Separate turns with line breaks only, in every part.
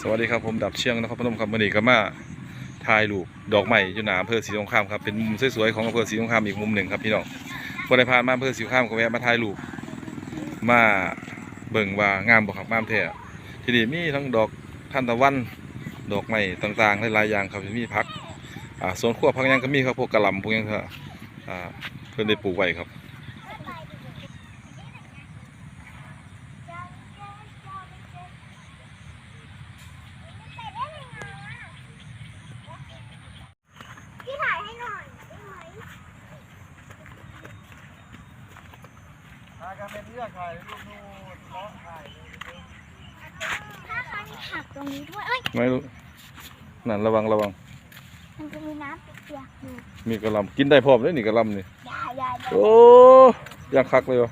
สวัสดีครับผมดับเชียงนะครับพนมครับมื่อนี้ก็มาถ่ายรูปดอกไม้อยู่หนาอำเภอศรีสงครามครับเป็นมุมสวยๆของอำเภอศรีสงครามอีกมุมหนึ่งครับพี่น้องพอได้ผ่านมาอำเภอศรีสงครามก็แวะมาถ่ายรูปมาเบิ่งว่างามบ่ครับงามแท้ที่นี่มีทั้งดอกท่านตะวันดอกไม้ต่างๆหลายๆอย่างครับมีพักอ่าสวนครัวพักยังก็มีครับพวกกระหล่ำพวกยังก็อ่าเพิ่อนได้ปลูกไว้ครับ
พี่ถ่ายให้หน่อยได้ไหม
พากันเป็นเลือกถ่ายรูปนู่นเลาะถ่าย
ถ้าเขามีผักตรงนี้ด้วยเอ้ย
ไม่รู้นั่นระวังระวัง
มันจะมีน้ำเปียกๆอยู่
มีกะหล่ำกินได้พร้อมเลยนี่กะหล่ำนี่
อยาอยาอยา
โอ้ยังคักเลยวะ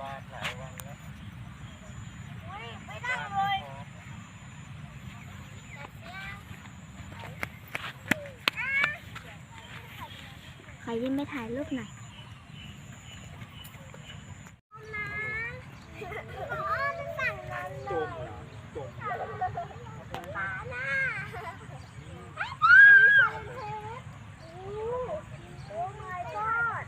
บานหลายวันแล้ว
อุ๊ยไม่ได้เลย ใครที่ไม่ถ่ายรูปหน่อยจมจมปลาหน้าโอ้ my god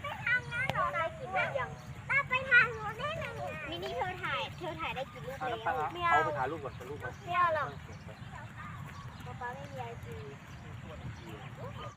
ไปทางนั้นเหรอถ่ายกี่รูปยังตาไปทางนู้นได้ไหมมินี่เธอถ่าย เธอถ่ายได้กี่รูป
เอา
แล้ว ไม่
เอา
เอา
ไปถ่ายรูปก่อนถ่ายรูปก่อน
ไม่เอาหรอก